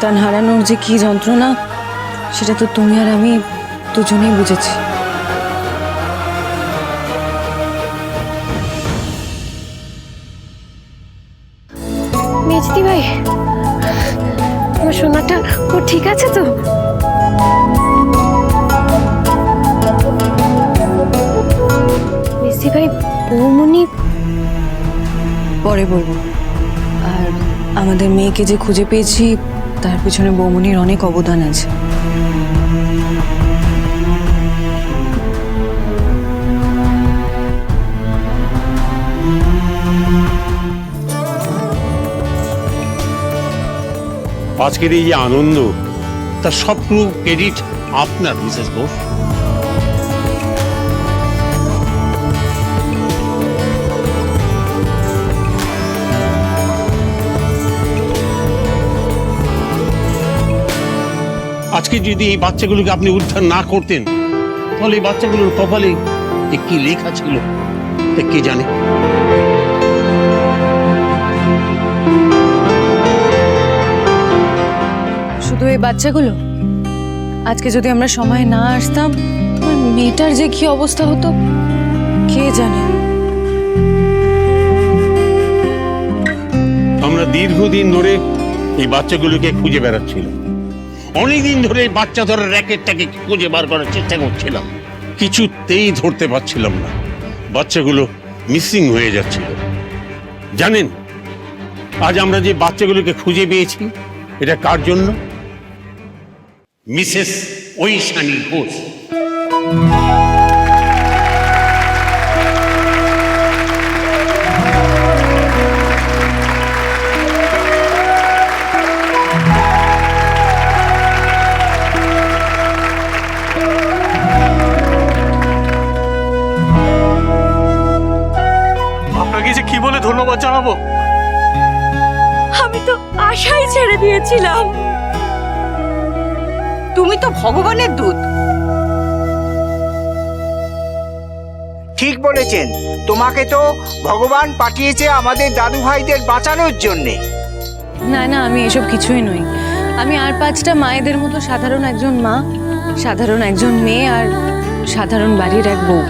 সন্তান হারানোর যে কি যন্ত্রণা সেটা তো তুমি আর আমি দুজনেই বুঝেছি। মেজদি ভাই আমার সোনাটা ও ঠিক আছে তো? মেজদি ভাই বৌমনি পরে বলব। আর আমাদের মেয়েকে যে খুঁজে পেয়েছি তার পিছনে বৌমনির অনেক অবদান আছে। আজকের এই যে আনন্দ, তার সবটুকু ক্রেডিট আপনার, মিসেস ঘোষ আজকে যদি এই বাচ্চাগুলোকে আপনি উদ্ধার না করতেন তাহলে এই বাচ্চাগুলোর কপালে কি লেখা ছিল? কে জানে? শুধু এই বাচ্চাগুলো? আজকে যদি আমরা সময় না আসতাম আমার মেয়েটার যে কি অবস্থা হতো কে জানে? আমরা দীর্ঘদিন ধরে এই বাচ্চাগুলোকে খুঁজে বেড়াচ্ছিলাম। অনেকদিন ধরে বাচ্চা ধরার র্যাকেটটাকে খুঁজে বার করার চেষ্টা করছিলাম। কিছুতেই ধরতে পারছিলাম না। বাচ্চাগুলো মিসিং হয়ে যাচ্ছিল। জানেন, আজ আমরা যে বাচ্চাগুলোকে খুঁজে পেয়েছি, এটা কার জন্য? মিসেস ঐশানী ঘোষ। ছেড়ে দিয়েছিলাম। তুমি তো ভগবানের দূত। ঠিক বলেছেন। তোমাকে তো ভগবান পাঠিয়েছে আমাদের দাদু ভাইদের বাঁচানোর জন্যে। না না আমি এসব কিছুই নই। আমি আর পাঁচটা মায়েদের মতো সাধারণ একজন মা সাধারণ একজন মেয়ে আর সাধারণ বাড়ির এক বউ।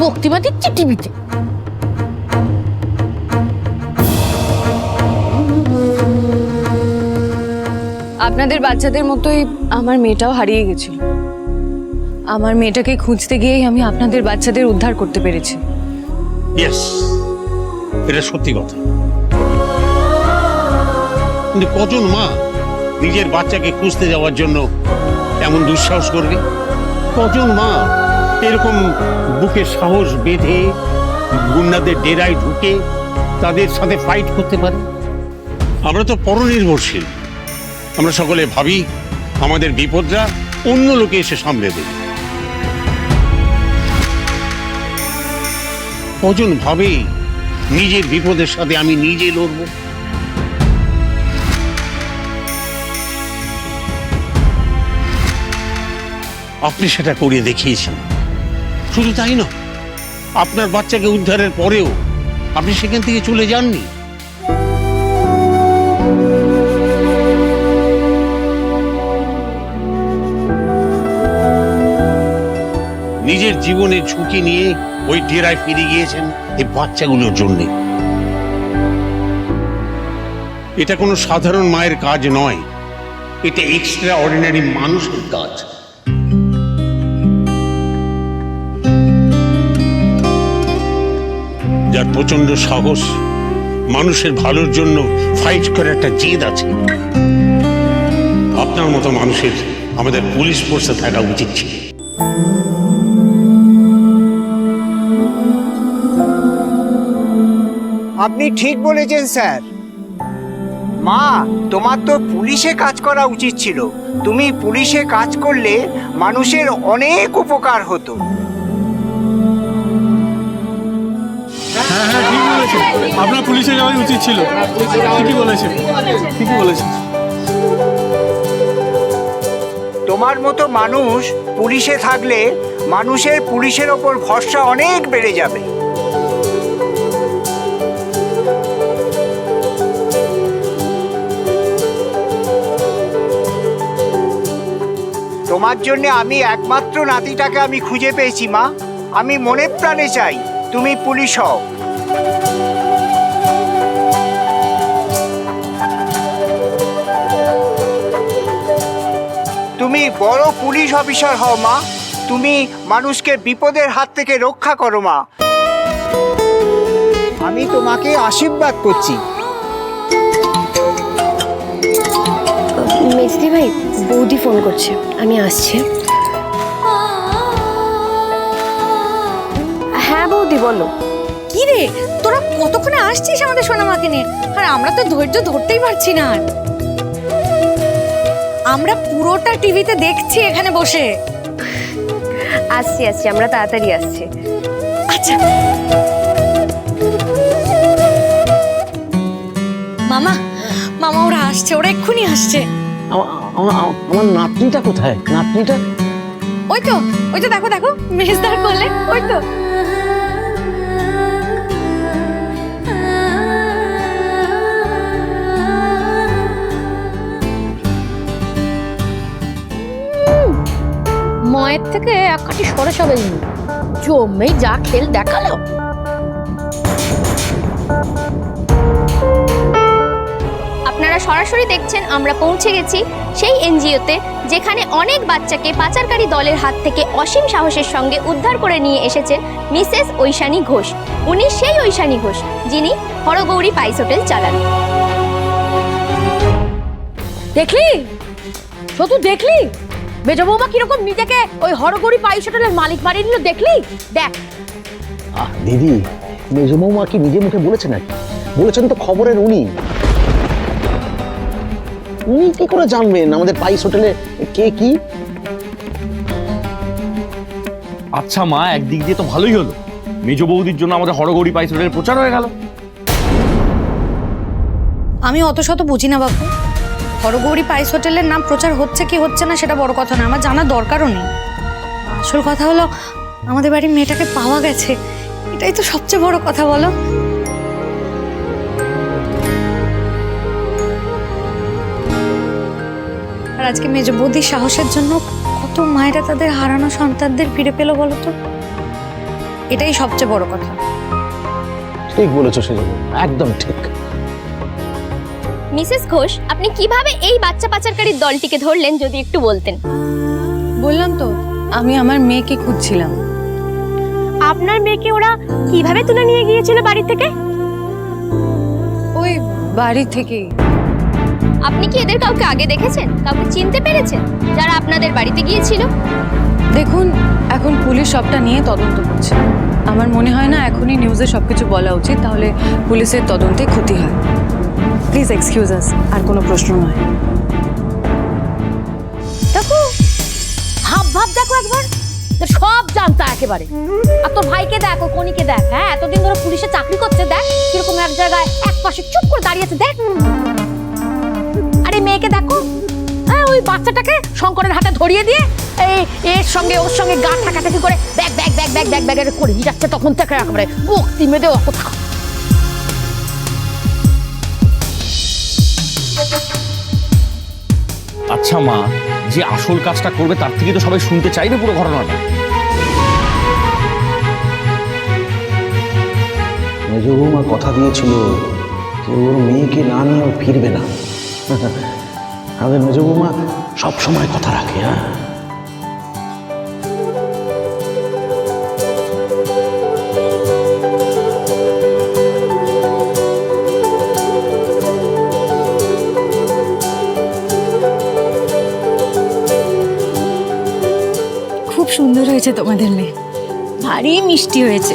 বক্তিমা দিচ্ছে টিভিতে। আপনাদের বাচ্চাদের মতোই আমার মেয়েটাও হারিয়ে গেছিল। আমার মেয়েটাকে খুঁজতে গিয়েই আমি আপনাদের বাচ্চাদের উদ্ধার করতে পেরেছি। ইয়েস এটা সত্যি কথা। কিন্তু কজন মা নিজের বাচ্চাকে খুঁজতে যাওয়ার জন্য এমন দুঃসাহস করবে? কজন মা এরকম বুকে সাহস বেঁধে গুন্ডাদের ডেরায় ঢুকে তাদের সাথে ফাইট করতে পারে? আমরা তো পরনির্ভরশীল। আমরা সকলে ভাবি, আমাদের বিপদরা অন্য লোকে এসে সামলে দেবে। কজন ভাবে, নিজের বিপদের সাথে আমি নিজে লড়ব? আপনি সেটা করিয়ে দেখিয়েছেন। শুধু তাই না আপনার বাচ্চাকে উদ্ধারের পরেও আপনি সেখান থেকে চলে যাননি। নিজের জীবনের ঝুঁকি নিয়ে ওই ডেরায় ফিরে গিয়েছেন এই বাচ্চাগুলোর জন্য। এটা কোনো সাধারণ মায়ের কাজ নয়, এটা এক্সট্রা অর্ডিনারি মানুষের কাজ। যার প্রচণ্ড সাহস, মানুষের ভালোর জন্য ফাইট করার একটা জেদ আছে। আপনার মতো মানুষের আমাদের পুলিশ ফোর্সে থাকা উচিত ছিল। আপনি ঠিক বলেছেন, স্যার। মা, তোমার তো পুলিশে কাজ করা উচিত ছিল। তুমি পুলিশে কাজ করলে মানুষের অনেক উপকার হতো। বলেছেন? আপনার পুলিশে যাওয়াই উচিত ছিল। ঠিকই বলেছেন? ঠিকই বলেছেন? তোমার মতো মানুষ পুলিশে থাকলে মানুষের পুলিশের ওপর ভরসা অনেক বেড়ে যাবে। তোমার জন্য আমি একমাত্র নাতিটাকে আমি খুঁজে পেয়েছি, মা। আমি মনে প্রাণে চাই তুমি পুলিশ হও। তুমি বড় পুলিশ অফিসার হও মা। তুমি মানুষকে বিপদের হাত থেকে রক্ষা করো মা। আমি তোমাকে আশীর্বাদ করছি। মেজদি ভাই বৌদি ফোন করছে। আমি আসছি। হ্যাঁ বৌদি বলো। কি রে তোরা কতক্ষণে আসছিস আমাদের সোনামাকে নিয়ে? আর আমরা তো ধৈর্য ধরতেই পারছি না আর। আমরা পুরোটা টিভিতে দেখছি এখানে বসে। আসছি আসছি আমরা তাড়াতাড়ি আসছি। আচ্ছা। মামা মামা ওরা আসছে ওরা এক্ষুনি আসছে। আমা- আমা- আমা- আমার নাতনিটা কোথায়? নাতনিটা? ওই তো ওই তো দেখো দেখো মেজদার করলে ওই তো। মায়ের থেকে এক কাটি সবে জমেই যা খেল দেখাল। আপনারা সরাসরি দেখছেন, আমরা পৌঁছে গেছি সেই এনজিওতে, যেখানে অনেক বাচ্চাকে পাচারকারী দলের হাত থেকে অসীম সাহসের সঙ্গে উদ্ধার করে নিয়ে এসেছেন মিসেস ঐশানী ঘোষ। উনি সেই ঐশানী ঘোষ, যিনি হরগৌরী পাইস হোটেল চালান। দেখলি? শুধু দেখলি? মেজ বৌমা কীরকম নিজেকে ওই হরগড়ি পাইস হোটেলের মালিক বানিয়ে নিল দেখলি? দেখ। আহ দিদি মেজো বৌমা কি নিজে মুখে বলেছে নাকি? বলেছেন তো খবরের উনি। উনি কি করে জানবেন আমাদের পাইস হোটেলে কে কি? আচ্ছা মা একদিক দিয়ে তো ভালোই হলো। মেজ বৌদির জন্য আমাদের হরগৌরী পাইস হোটেলের প্রচার হয়ে গেল। আমি অত শত বুঝি না বাবু হরগৌরী পাইস হোটেলের নাম প্রচার হচ্ছে কি হচ্ছে না সেটা বড় কথা না আমার জানার দরকারও নেই। আসল কথা হলো, আমাদের বাড়ির মেয়েটাকে পাওয়া গেছে। এটাই তো সবচেয়ে বড় কথা বলো। আর আজকে মেজ বৌদির সাহসের জন্য কত মায়েরা তাদের হারানো সন্তানদের ফিরে পেল বলো তো? এটাই সবচেয়ে বড় কথা। ঠিক বলেছ সেজন্য, একদম ঠিক। মিসেস ঘোষ আপনি কীভাবে এই বাচ্চা পাচারকারীর দলটিকে ধরলেন যদি একটু বলতেন? বললাম তো আমি আমার মেয়েকে খুঁজছিলাম। আপনার মেয়েকে ওরা কীভাবে তুলে নিয়ে গিয়েছিল বাড়ি থেকে? ওই বাড়ি থেকেই। আপনি কি এদের কাউকে আগে দেখেছেন? কাউকে চিনতে পেরেছেন? যারা আপনাদের বাড়িতে গিয়েছিল? দেখুন এখন পুলিশ সবটা নিয়ে তদন্ত করছে। আমার মনে হয় না এখনই নিউজে সবকিছু বলা উচিত তাহলে পুলিশের তদন্তে ক্ষতি হয়। প্লিজ এক্সকিউজ আস আর কোনো প্রশ্ন নয়। দেখো, ভাব ভাব দেখো একবার। সব জানতা একেবারে। আর তোর ভাইকে দেখ ও কনিকে দেখ। হ্যাঁ এতদিন ধরে পুলিশে চাকরি করছে, দেখ কীরকম এক জায়গায় এক পাশে চুপ করে দাঁড়িয়ে আছে, দেখ। আরে মেয়েকে দেখো হ্যাঁ ওই বাচ্চাটাকে শঙ্করের হাতে ধরিয়ে দিয়ে এই এর সঙ্গে ওর সঙ্গে গা ঠাকাঠাকি করে ব্যাগ ব্যাগ ব্যাগ ব্যাগ ব্যাগ ব্যাগ করে যাচ্ছে, তখন থেকে একেবারে মুক্তি মেদে অকথা। আচ্ছা মা, যে আসল কাজটা করবে তার থেকে তো সবাই শুনতে চাইবে পুরো ঘটনাটা। মেজবৌমা কথা দিয়েছিল, যে ওর মেয়েকে না নিয়ে ফিরবে না। আমাদের মেজবৌমা সবসময় কথা রাখে হ্যাঁ? হয়েছে তোমাদের মেয়ে। ভারী মিষ্টি হয়েছে।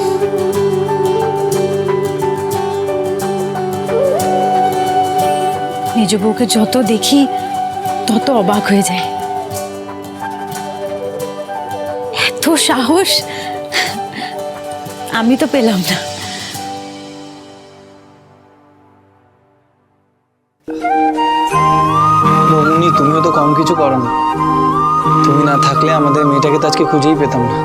নিজ বউকে যত দেখি, তত অবাক হয়ে যায়। এত সাহস! আমি তো পেলাম না। আজকে খুঁজেই পেতাম না।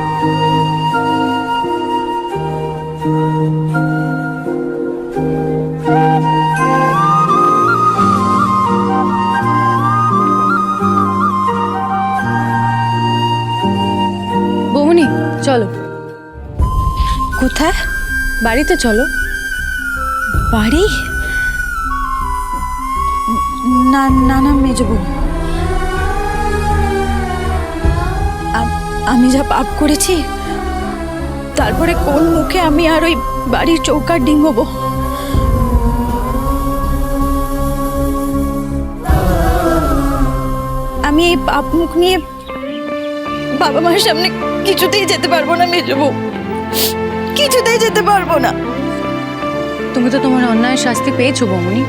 বৌমনি চলো। কোথায়? বাড়িতে চলো। বাড়ি? না না না মেজ আমি যা পাপ করেছি তারপরে কোন মুখে আমি আর ওই বাড়ির চৌকার ডিঙ্গবো? আমি এই পাপ মুখ নিয়ে বাবা মায়ের সামনে কিছুতেই যেতে পারব না মেজবু কিছুতেই যেতে পারব না। তুমি তো তোমার অন্যায় শাস্তি পেয়েছ বমনি।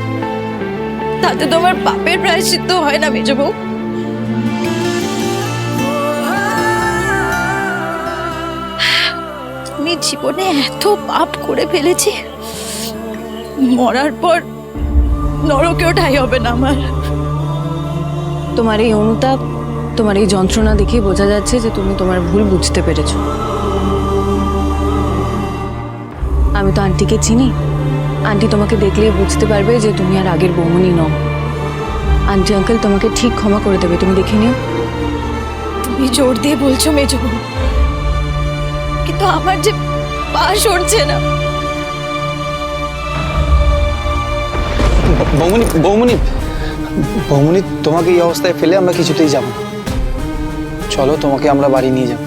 তাতে তোমার পাপের প্রায়শ্চিত্ত হয় না মেজবু জীবনে এত পাপ করে ফেলেছি। মরার পর নরকেও ঠাই হবে না আমার। তোমার এই অনুতাপ তোমার এই যন্ত্রণা দেখে বোঝা যাচ্ছে যে তুমি তোমার ভুল বুঝতে পেরেছ। আমি তো আন্টিকে চিনি। আন্টি তোমাকে দেখলে বুঝতে পারবে যে তুমি আর আগের বৌমনি নও। আন্টি আঙ্কেল তোমাকে ঠিক ক্ষমা করে দেবে তুমি দেখে নিও। তুমি জোর দিয়ে বলছো মেজবু কিন্তু আমার যে পা সরছে না। বৌমনি বৌমনি বৌমনি তোমাকে এই অবস্থায় ফেলে আমরা কিছুতেই যাব চলো তোমাকে আমরা বাড়ি নিয়ে যাব।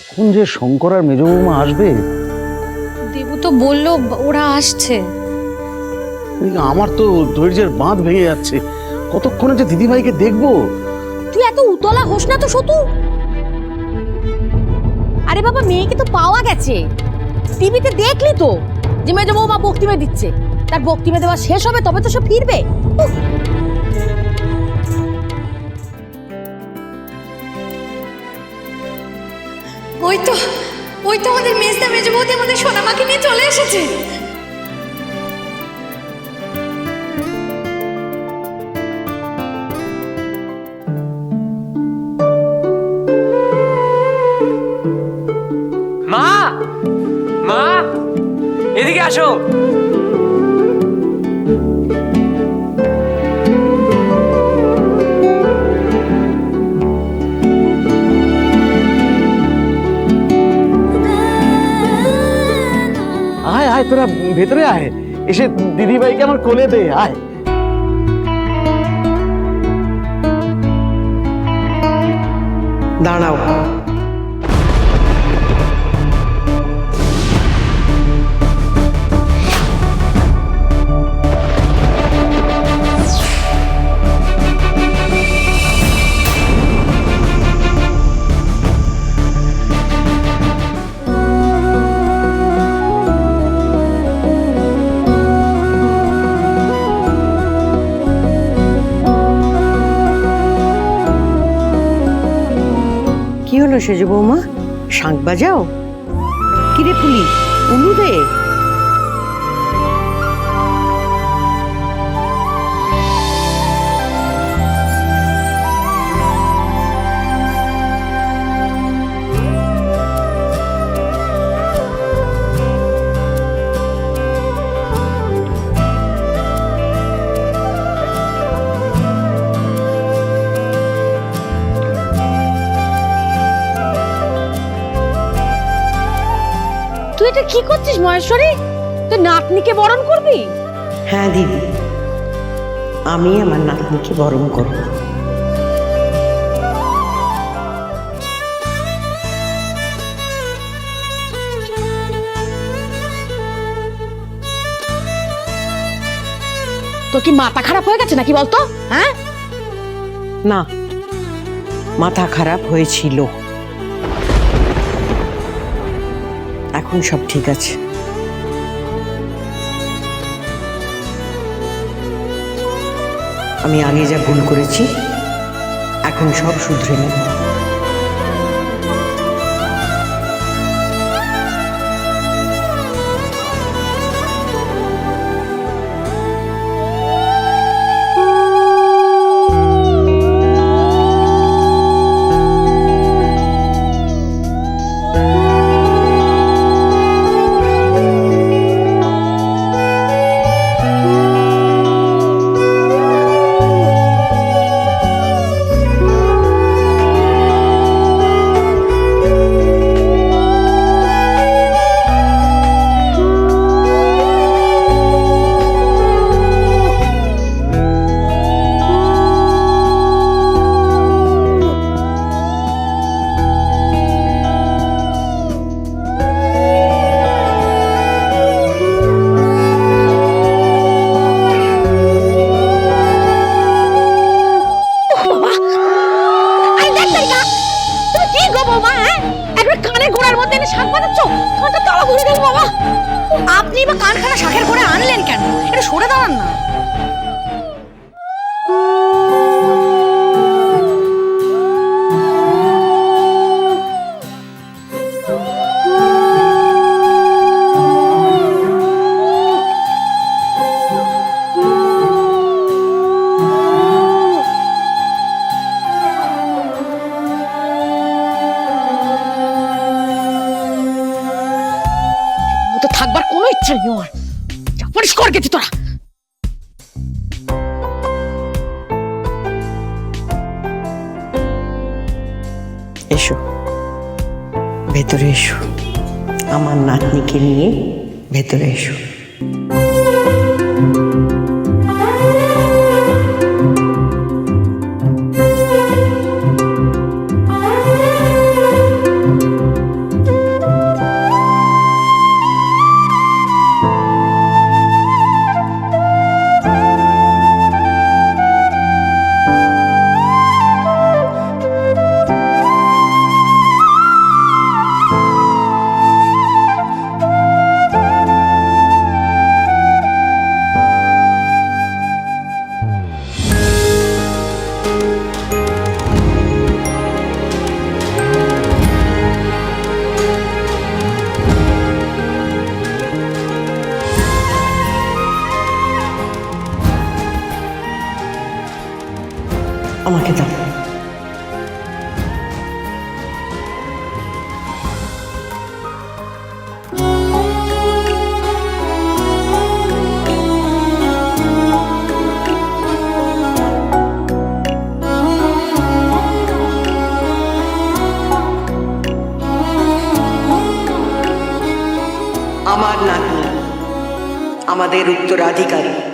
এখন যে শঙ্কর আর মেজ বৌমা আসবে? দেবু তো বলল ওরা আসছে। আমার তো ধৈর্যের বাঁধ ভেঙে যাচ্ছে। কতক্ষণে যে দিদিভাইকে দেখব? তুই এত উতলা হোস না তো সতু। আরে বাবা মেয়েকে তো পাওয়া গেছে। টিভিতে দেখলি তো যে মেজ বৌমা বক্তিমে দিচ্ছে। তার বক্তিমে দেওয়া শেষ হবে তবে তো সে ফিরবে। ওই তো ওই তো আমাদের মেজদা মেজ বৌদি আমাদের সোনামাকে নিয়ে চলে এসেছে। আসো। আয় আয় তোরা ভেতরে আয়। এসে দিদিভাইকে আমার কোলে দে আয়। দাঁড়াও। কি হলো সেজু বৌমা? শাঁখ বাজাও? কিরে ফুলি উলু দে। তুই এটা কি করছিস মহেশ্বরী? তুই নাতনিকে বরণ করবি? হ্যাঁ দিদি। আমি আমার নাতনিকে বরণ করব। তোর কি মাথা খারাপ হয়ে গেছে নাকি বলতো হ্যাঁ? না মাথা খারাপ হয়েছিল। এখন সব ঠিক আছে। আমি আগে যা ভুল করেছি এখন সব শুধরে নেব। থাকবার কোনো ইচ্ছা নেই আমার। যা পারিস কর গেছি তোরা। এসো। ভেতরে এসো। আমার নাতনিকে নিয়ে ভেতরে এসো। আমাদের উত্তরাধিকারী।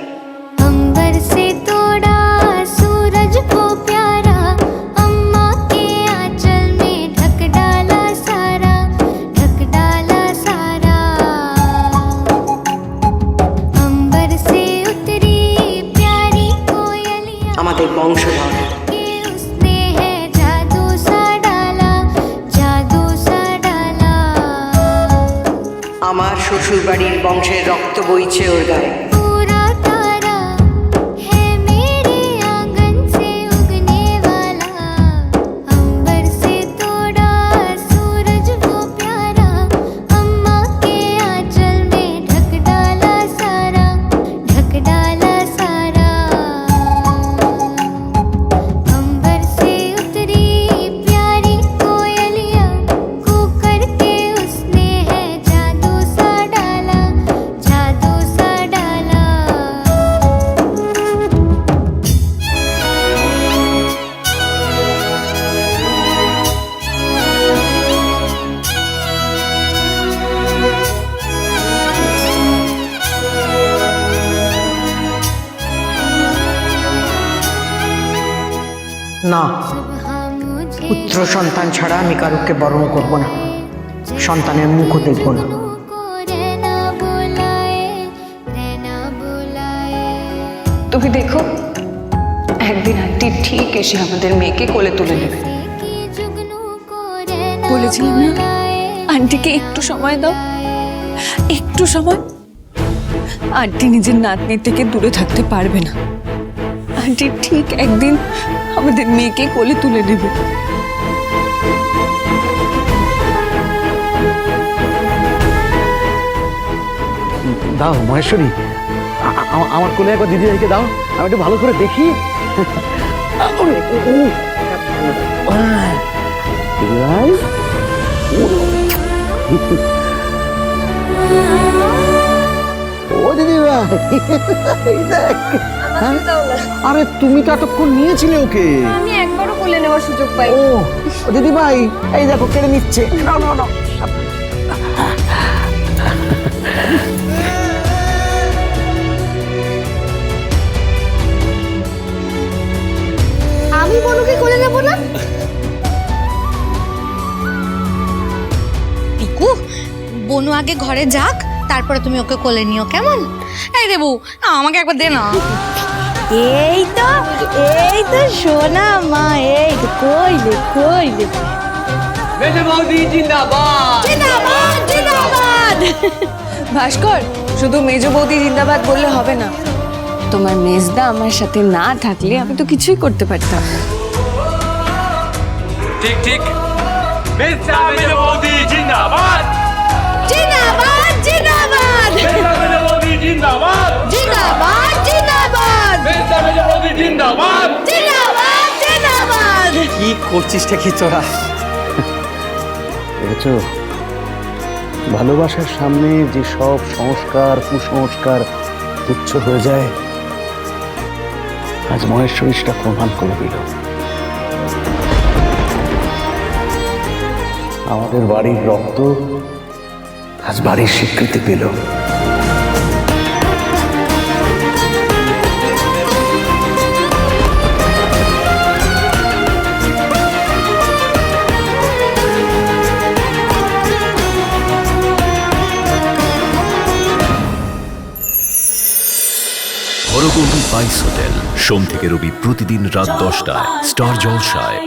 শ্বশুরবাড়ির বংশের রক্ত বইছে ওর গায়ে। না, পুত্র সন্তান ছাড়া আমি কারোকে বরণ করব না। সন্তানের মুখও দেখব না। তুমি দেখো, একদিন আন্টি ঠিক এসে আমাদের মেয়েকে কোলে তুলে নেবে। বলেছিলাম না, আন্টিকে একটু সময় দাও। একটু সময়? আন্টি নিজের নাতনির থেকে দূরে থাকতে পারবে না। আন্টি ঠিক একদিন আমাদের মেয়েকে কোলে তুলে নেবে। দাও মহেশ্বরী। আমার কোলে একবার দিদি ভাইকে দাও। আমি একটু ভালো করে দেখি। ও দিদি ভাই। দেখ। হ্যাঁ? আরে তুমি তো এতক্ষণ নিয়েছিলে ওকে। আমি একবারও কোলে নেওয়ার সুযোগ পাই ও দিদি ভাই এই দেখো কেড়ে নিচ্ছে। নাও নাও নাও আমি বনুকে কোলে নেব না? পিকু বনু আগে ঘরে যাক তারপরে তুমি ওকে কোলে নিও কেমন? এই দেবু আমাকে একবার দে না। এই তো এই তো সোনা মা এই তো কইলে কইলে। মেজে বৌদি জিন্দাবাদ। জিন্দাবাদ জিন্দাবাদ। ভাস্কর শুধু মেজ বৌদি জিন্দাবাদ বললে হবে না। তোমার মেজদা আমার সাথে না থাকলে আমি তো কিছুই করতে পারতাম না। ঠিক ঠিক। মেজা মেজে বৌদি জিন্দাবাদ। জিন্দাবাদ জিন্দাবাদ। মেজা মেজে বৌদি জিন্দাবাদ। কি করছিসটা কি তোরা? দেখেছ? ভালোবাসার সামনে যে সব সংস্কার কুসংস্কার তুচ্ছ হয়ে যায় আজ মহেশ্বরী সেটা প্রমাণ করে দিল। আমাদের বাড়ির রক্ত আজ বাড়ির স্বীকৃতি পেল। বাইস হোটেল। সোম থেকে রবি প্রতিদিন রাত দশটায়। স্টার জলসায়।